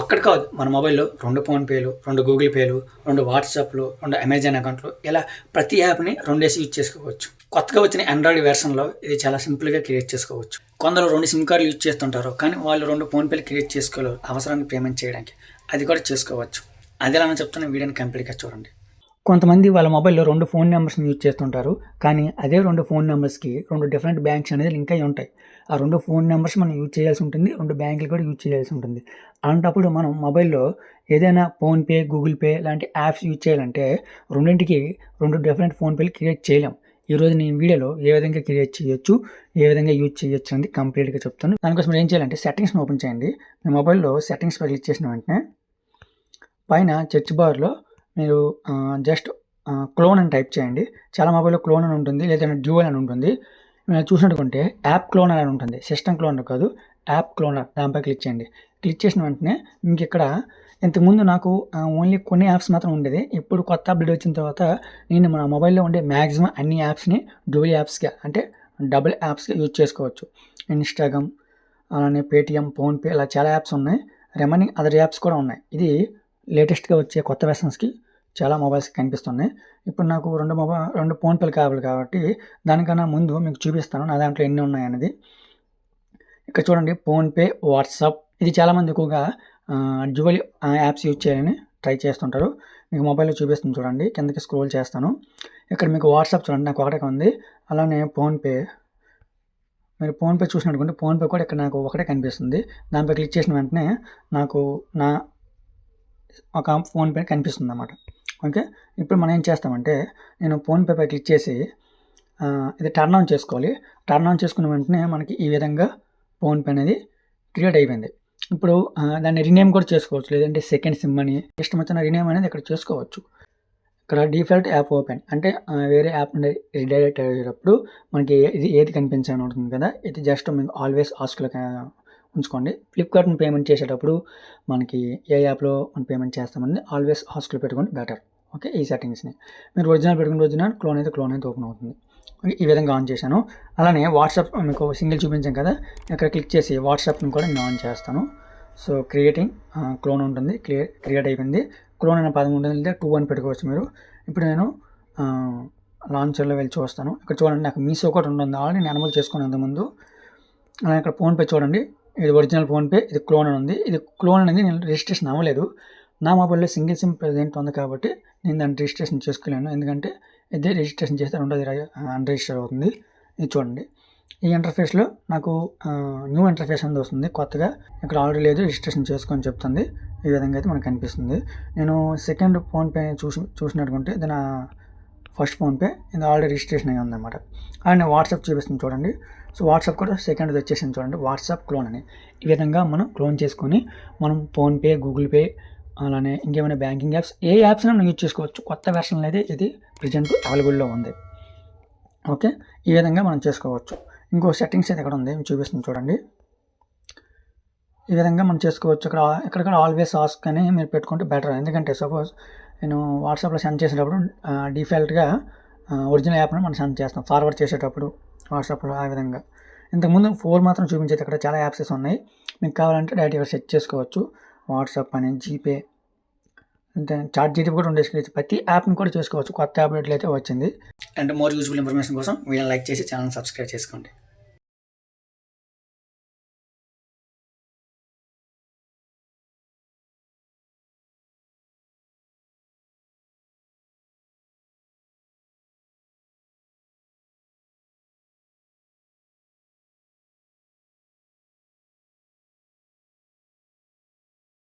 ఒక్కటి కాదు మన మొబైల్లో రెండు ఫోన్పేలు రెండు గూగుల్ పేలు రెండు వాట్సాప్లు రెండు అమెజాన్ అకౌంట్లు ఇలా ప్రతి యాప్ని రెండేసి యూజ్ చేసుకోవచ్చు. కొత్తగా వచ్చిన ఆండ్రాయిడ్ వెర్షన్లో ఇది చాలా సింపుల్గా క్రియేట్ చేసుకోవచ్చు. కొందరు రెండు సిమ్ కార్డులు యూజ్ చేస్తుంటారు కానీ వాళ్ళు రెండు ఫోన్పేలు క్రియేట్ చేసుకోలేరు అవసరాన్ని పేమెంట్ చేయడానికి. అది కూడా చేసుకోవచ్చు. అది ఎలా చెప్తున్న వీడియోని కంప్లీట్గా చూడండి. కొంతమంది వాళ్ళ మొబైల్లో రెండు ఫోన్ నెంబర్స్ని యూజ్ చేస్తుంటారు కానీ అదే రెండు ఫోన్ నెంబర్స్కి రెండు డిఫరెంట్ బ్యాంక్స్ అనేది లింక్ అయి ఉంటాయి. ఆ రెండు ఫోన్ నెంబర్స్ మనం యూజ్ చేయాల్సి ఉంటుంది రెండు బ్యాంకులు కూడా యూజ్ చేయాల్సి ఉంటుంది. అలాంటప్పుడు మనం మొబైల్లో ఏదైనా ఫోన్పే గూగుల్ పే లాంటి యాప్స్ యూజ్ చేయాలంటే రెండింటికి రెండు డిఫరెంట్ ఫోన్పేలు క్రియేట్ చేయలేం. ఈరోజు నేను వీడియోలో ఏ విధంగా క్రియేట్ చేయొచ్చు ఏ విధంగా యూజ్ చేయొచ్చు అనేది కంప్లీట్గా చెప్తాను. దానికోసం మీరు ఏం చేయాలంటే సెట్టింగ్స్ని ఓపెన్ చేయండి. మీ మొబైల్లో సెట్టింగ్స్ పై క్లిక్ చేసిన వెంటనే పైన చర్చ్ బార్లో మీరు జస్ట్ క్లోన్ అని టైప్ చేయండి. చాలా మొబైల్లో క్లోన్ అని ఉంటుంది లేదంటే డ్యూవల్ అని ఉంటుంది. మీరు చూసినట్టుకుంటే యాప్ క్లోనర్ అని ఉంటుంది. సిస్టమ్ క్లోనర్ కాదు యాప్ క్లోనర్ దానిపై క్లిక్ చేయండి. క్లిక్ చేసిన వెంటనే మీకు ఇక్కడ ఇంతకుముందు నాకు ఓన్లీ కొన్ని యాప్స్ మాత్రం ఉండేది. ఇప్పుడు కొత్త అప్డేట్ వచ్చిన తర్వాత నేను మన మొబైల్లో ఉండే మ్యాక్సిమం అన్ని యాప్స్ని డ్యూల్ యాప్స్గా అంటే డబుల్ యాప్స్గా యూజ్ చేసుకోవచ్చు. ఇన్స్టాగ్రామ్ అలానే పేటిఎం ఫోన్పే ఇలా చాలా యాప్స్ ఉన్నాయి. రెమనింగ్ అదర్ యాప్స్ కూడా ఉన్నాయి. ఇది లేటెస్ట్గా వచ్చే కొత్త వెర్షన్స్కి చాలా మొబైల్స్ కనిపిస్తున్నాయి. ఇప్పుడు నాకు రెండు మొబైల్ రెండు ఫోన్పేలు కావాలి కాబట్టి దానికన్నా ముందు మీకు చూపిస్తాను. నా దాంట్లో ఎన్ని ఉన్నాయనేది ఇక్కడ చూడండి ఫోన్పే వాట్సాప్ ఇది చాలామంది ఎక్కువగా డ్యువల్ యాప్స్ యూజ్ చేయాలని ట్రై చేస్తుంటారు. మీకు మొబైల్లో చూపిస్తుంది చూడండి. కిందకి స్క్రోల్ చేస్తాను. ఇక్కడ మీకు వాట్సాప్ చూడండి నాకు ఒకటే ఉంది. అలానే ఫోన్పే మీరు ఫోన్పే చూసినట్టుకుంటే ఫోన్పే కూడా ఇక్కడ నాకు ఒకటే కనిపిస్తుంది. దానిపై క్లిక్ చేసిన వెంటనే నాకు నా ఒక ఫోన్పే కనిపిస్తుంది అన్నమాట ఓకే? ఇప్పుడు మనం ఏం చేస్తామంటే నేను ఫోన్పే పై క్లిక్ చేసి ఇది టర్న్ ఆన్ చేసుకోవాలి. టర్న్ ఆన్ చేసుకున్న వెంటనే మనకి ఈ విధంగా ఫోన్పే అనేది క్రియేట్ అయిపోయింది. ఇప్పుడు దాన్ని రినేమ్ కూడా చేసుకోవచ్చు. లేదంటే సెకండ్ సిమ్ అని ఇష్టం వచ్చిన రినేమ్ అనేది ఇక్కడ చేసుకోవచ్చు. ఇక్కడ డిఫాల్ట్ యాప్ ఓపెన్. అంటే వేరే యాప్ నుండి రిడైరెక్ట్ అయ్యేటప్పుడు మనకి ఇది ఏది కనిపించాలని ఉంటుంది కదా? ఇది జస్ట్ మీకు ఆల్వేస్ ఆస్క్లో ఉంచుకోండి. ఫ్లిప్కార్ట్ని పేమెంట్ చేసేటప్పుడు మనకి ఏ యాప్లో మనం పేమెంట్ చేస్తామని ఆల్వేస్ హాస్టల్ పెట్టుకోండి బెటర్. ఓకే ఈ సెట్టింగ్స్ని మీరు ఒరిజినల్ పెట్టుకుని రోజున క్లోన్ అయితే క్లోన్ అయితే ఓపెన్ అవుతుంది. ఈ విధంగా ఆన్ చేశాను. అలానే వాట్సాప్ మీకు సింగిల్ చూపించాం కదా ఇక్కడ క్లిక్ చేసి వాట్సాప్ని కూడా నేను ఆన్ చేస్తాను. సో క్రియేటింగ్ క్లోన్ ఉంటుంది క్రియేట్ క్రియేట్ అయిపోయింది. క్లోన్ అనే పదం ఉంటుంది టూ అని పెట్టుకోవచ్చు మీరు. ఇప్పుడు నేను లాంచర్లో వెళ్ళి చూస్తాను. ఇక్కడ చూడండి నాకు మీసో కూడా ఉంటుంది. ఆల్రెడీ నేను అనుమతి చేసుకుని ముందు అలానే ఇక్కడ ఫోన్పే చూడండి. ఇది ఒరిజినల్ ఫోన్పే ఇది క్లోన్ అని ఉంది. ఇది క్లోన్ అనేది నేను రిజిస్ట్రేషన్ అవ్వలేదు. నా మొబైల్లో సింగిల్ సిమ్ ప్రజెంట్ ఉంది కాబట్టి నేను దాన్ని రిజిస్ట్రేషన్ చేసుకోలేను. ఎందుకంటే ఇదే రిజిస్ట్రేషన్ చేస్తే రెండోది అన్రిజిస్టర్ అవుతుంది. ఇది చూడండి. ఈ ఇంటర్ఫేస్లో నాకు న్యూ ఇంటర్ఫేస్ అనేది వస్తుంది. కొత్తగా ఇక్కడ ఆల్రెడీ లేదు. రిజిస్ట్రేషన్ చేసుకొని చెప్తుంది. ఈ విధంగా అయితే మనకు కనిపిస్తుంది. నేను సెకండ్ ఫోన్పే చూసి చూసినట్టుకుంటే నా ఫస్ట్ ఫోన్పే ఇది ఆల్రెడీ రిజిస్ట్రేషన్ అయ్యి ఉందన్నమాట. అండ్ వాట్సాప్ చూపిస్తుంది చూడండి. సో వాట్సాప్ కూడా సెకండ్ వచ్చేసింది చూడండి. వాట్సాప్ క్లోన్ అని. ఈ విధంగా మనం క్లోన్ చేసుకొని మనం ఫోన్పే గూగుల్ పే అలానే ఇంకేమైనా బ్యాంకింగ్ యాప్స్ ఏ యాప్స్ మనం యూజ్ చేసుకోవచ్చు. కొత్త వెర్షన్ అయితే ఇది ప్రజెంట్ అవైలబుల్లో ఉంది. ఓకే? ఈ విధంగా మనం చేసుకోవచ్చు. ఇంకో సెట్టింగ్స్ అయితే ఇక్కడ ఉంది. చూపిస్తుంది చూడండి. ఈ విధంగా మనం చేసుకోవచ్చు. ఇక్కడ ఇక్కడ ఆల్వేస్ ఆస్క్ అని మీరు పెట్టుకుంటే బెటర్ ఎందుకంటే సపోజ్ నేను వాట్సాప్లో సెండ్ చేసేటప్పుడు డిఫాల్ట్గా ఒరిజినల్ యాప్ను మనం సెండ్ చేస్తాం. ఫార్వర్డ్ చేసేటప్పుడు వాట్సాప్లో ఆ విధంగా. ఇంతకుముందు ఫోర్ మాత్రం చూపించేది ఇక్కడ చాలా యాప్సెస్ ఉన్నాయి. మీకు కావాలంటే డైరెక్ట్గా సెట్ చేసుకోవచ్చు. వాట్సాప్ అని జీపే అంటే చార్ట్ జీటీ కూడా ఉండేసి ప్రతి యాప్ని కూడా చేసుకోవచ్చు. కొత్త అప్డేట్లు అయితే వచ్చింది. అండ్ మోర్ యూజ్ఫుల్ ఇన్ఫర్మేషన్ కోసం వీడియో లైక్ చేసి ఛానల్ సబ్స్క్రైబ్ చేసుకోండి.